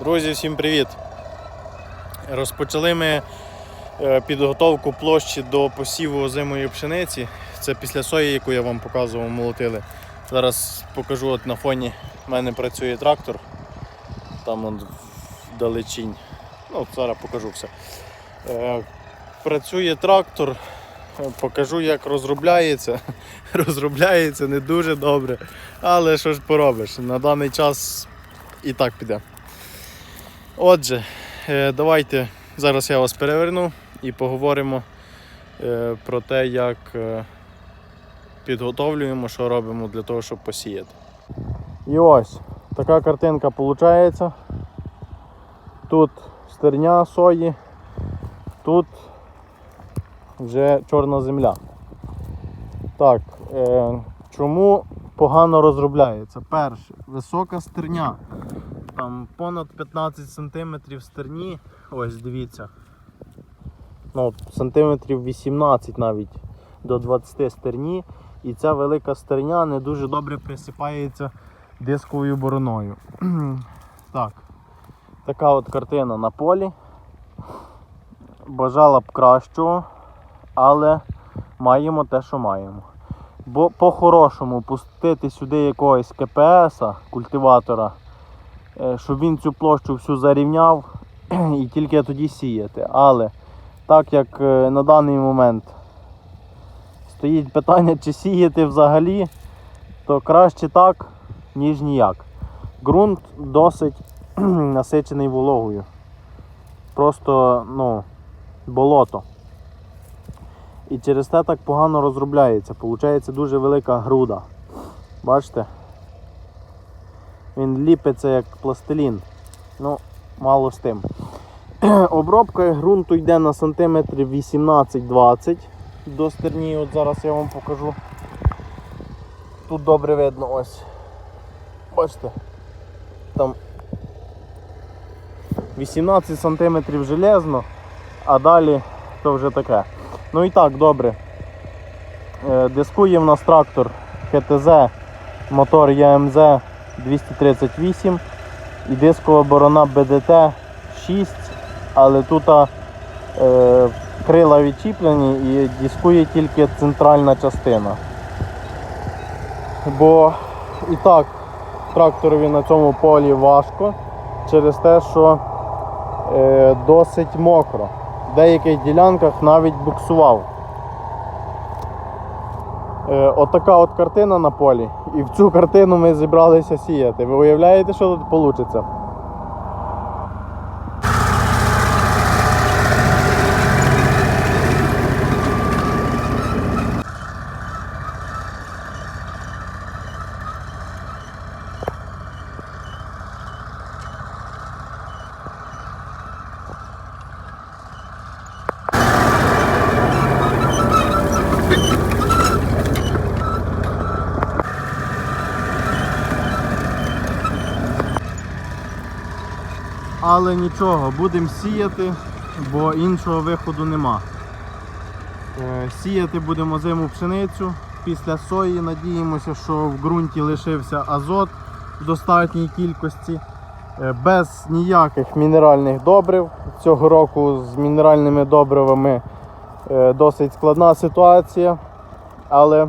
Друзі, всім привіт! Розпочали ми е, підготовку площі до посіву озимої пшениці. Це після сої, яку я вам показував, молотили. Зараз покажу от на фоні в мене працює трактор. Там он вдалечінь. Ну, зараз покажу все. Е, Працює трактор, покажу, як розробляється. Розробляється не дуже добре. Але що ж поробиш? На даний час і так піде. Отже, е, давайте зараз я вас переверну і поговоримо е, про те, як е, підготовлюємо, що робимо для того, щоб посіяти. І ось така картинка виходить. Тут стерня сої, тут вже чорна земля. Так, чому погано розробляється? Перше, висока стерня там понад 15 см стерні. Ось дивіться. Ну, сантиметрів 18 навіть до 20 стерні. І ця велика стерня не дуже добре присипається дисковою бороною. так. Така от картина на полі. Бажала б кращого, але маємо те, що маємо. Бо по-хорошому пустити сюди якогось КПС, культиватора, щоб він цю площу всю зарівняв і тільки тоді сіяти. Але так як е, на даний момент стоїть питання, чи сіяти взагалі, то краще так, ніж ніяк. Ґрунт досить насичений вологою. Просто ну, болото. І через те так погано розробляється. Получається дуже велика груда. Бачите? Він ліпиться як пластилін. Ну, мало з тим. Обробка ґрунту йде на сантиметрів 18-20 до стерні. От зараз я вам покажу. Тут добре видно ось. Бачите? Там 18 сантиметрів железно, а далі то вже таке. Ну і так, добре. Е, Дискує в нас трактор ХТЗ, мотор ЯМЗ 238 і дискова борона БДТ 6, але тут е, крила відчіплені і дискує тільки центральна частина. Бо і так тракторові на цьому полі важко через те, що е, досить мокро. В деяких ділянках навіть буксував. Е, отака от картина на полі. І в цю картину ми зібралися сіяти. Ви уявляєте, що тут вийде? Але нічого, будемо сіяти, бо іншого виходу нема. Е, Сіяти будемо зиму пшеницю. Після сої надіємося, що в ґрунті лишився азот в достатній кількості. Е, Без ніяких мінеральних добрив. Цього року з мінеральними добривами е, досить складна ситуація. Але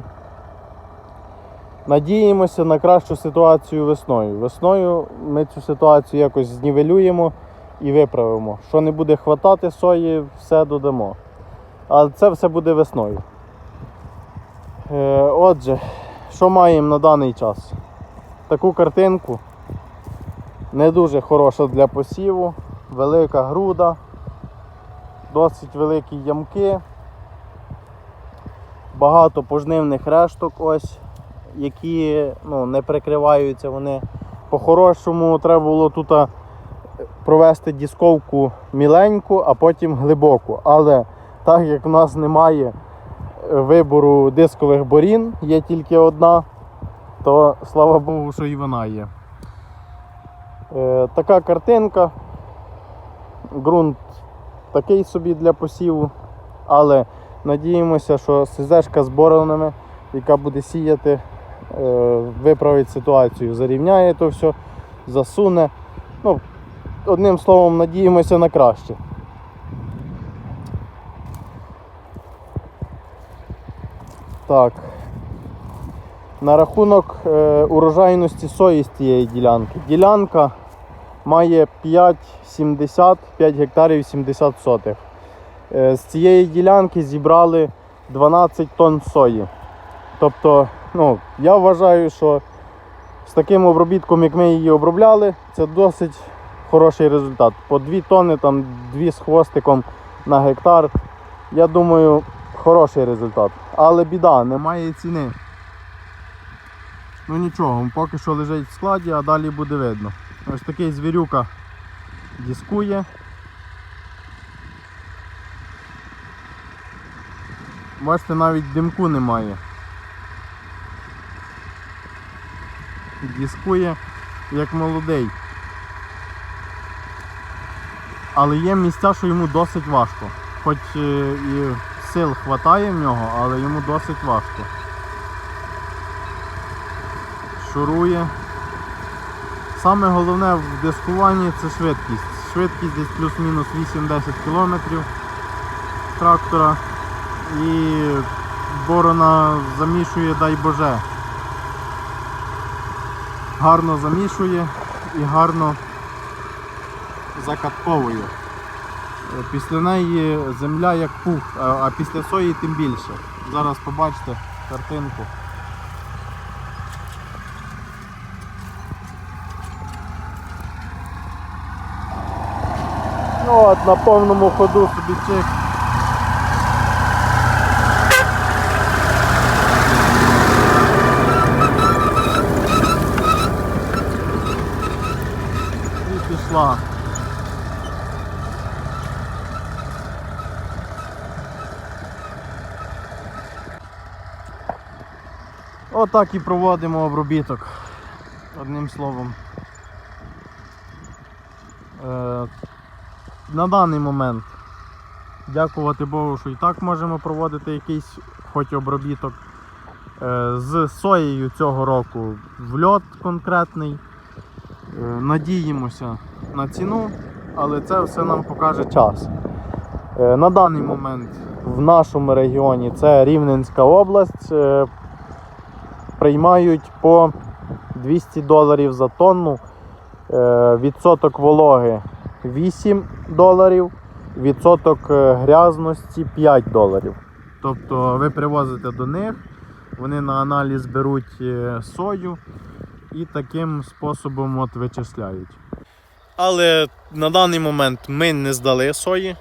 Надіємося на кращу ситуацію весною. Весною ми цю ситуацію якось знівелюємо і виправимо. Що не буде хватати сої, все додамо. Але це все буде весною. Е, отже, що маємо на даний час? Таку картинку. Не дуже хороша для посіву, велика груда, досить великі ямки, багато пожнивних решток ось які ну, не прикриваються вони. По-хорошому треба було тут провести дісковку міленьку, а потім глибоку. Але так як в нас немає е, вибору дискових борін, є тільки одна, то слава Богу, що і вона є. Е, така картинка. Ґрунт такий собі для посіву, але надіємося, що СЗшка з боронами, яка буде сіяти, е, виправить ситуацію, зарівняє то все, засуне. Ну, одним словом, надіємося на краще. Так. На рахунок е, урожайності сої з цієї ділянки. Ділянка має 5,70 5 гектарів 70 сотих. Е, з цієї ділянки зібрали 12 тонн сої. Тобто, ну, я вважаю, що з таким обробітком, як ми її обробляли, це досить хороший результат. По 2 тонни, там 2 з хвостиком на гектар. Я думаю, хороший результат. Але біда, немає ціни. Ну нічого, поки що лежить в складі, а далі буде видно. Ось такий звірюка дискує. Бачите, навіть димку немає. Дискує як молодий. Але є місця, що йому досить важко. Хоч е, і сил хватає в нього, але йому досить важко. Шурує. Саме головне в дискуванні це швидкість. Швидкість десь плюс-мінус 8-10 км трактора. І борона замішує, дай Боже. Гарно замішує і гарно закатковує. Е, Після неї земля як пух, а після сої тим більше. Зараз побачите картинку. Ну от на повному ходу собі чек. І пішла. Отак і проводимо обробіток. Одним словом. Е, на даний момент, дякувати Богу, що і так можемо проводити якийсь хоч обробіток. Е, з соєю цього року в льот конкретний. Е, надіємося на ціну, але це все нам покаже час. На даний момент в нашому регіоні це Рівненська область. Приймають по 200 доларів за тонну. Е, Відсоток вологи 8 доларів, відсоток е, грязності 5 доларів. Тобто ви привозите до них, вони на аналіз беруть е, сою і таким способом от вичисляють. Але на даний момент ми не здали сої.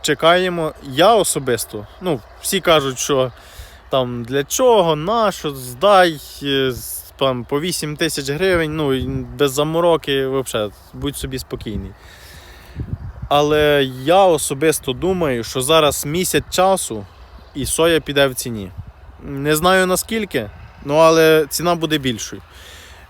Чекаємо. Я особисто, ну, всі кажуть, що там для чого, на що, здай е, там, по 8 тисяч гривень, ну без замороки, взагалі, будь собі спокійний. Але я особисто думаю, що зараз місяць часу і соя піде в ціні. Не знаю наскільки, ну але ціна буде більшою.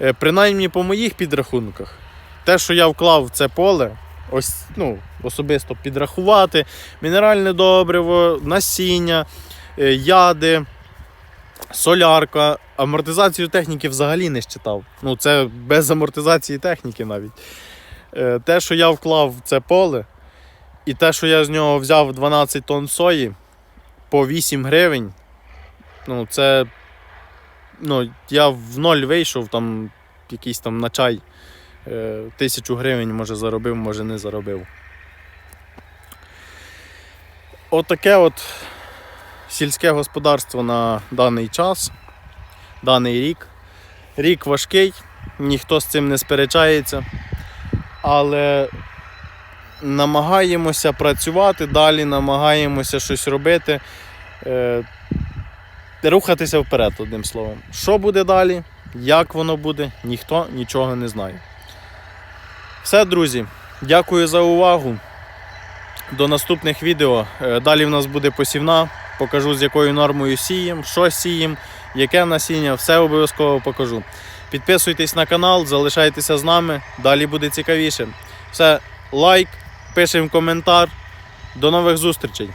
Е, Принаймні по моїх підрахунках, те, що я вклав в це поле, ось ну, особисто підрахувати, мінеральне добриво, насіння, яди, солярка. Амортизацію техніки взагалі не щитав. Ну, це без амортизації техніки навіть. Е, Те, що я вклав в це поле, і те, що я з нього взяв 12 тонн сої по 8 гривень, ну, це. Ну, я в ноль вийшов, там якийсь там на чай. е, Тисячу гривень, може, заробив, може не заробив. Отаке от сільське господарство на даний час, даний рік. Рік важкий, ніхто з цим не сперечається. Але намагаємося працювати далі, намагаємося щось робити, е, рухатися вперед, одним словом. Що буде далі, як воно буде, ніхто нічого не знає. Все, друзі, дякую за увагу. До наступних відео. Е, Далі в нас буде посівна. Покажу з якою нормою сієм, що сієм, яке насіння, все обов'язково покажу. Підписуйтесь на канал, залишайтеся з нами, далі буде цікавіше. Все, лайк, пишемо коментар. До нових зустрічей!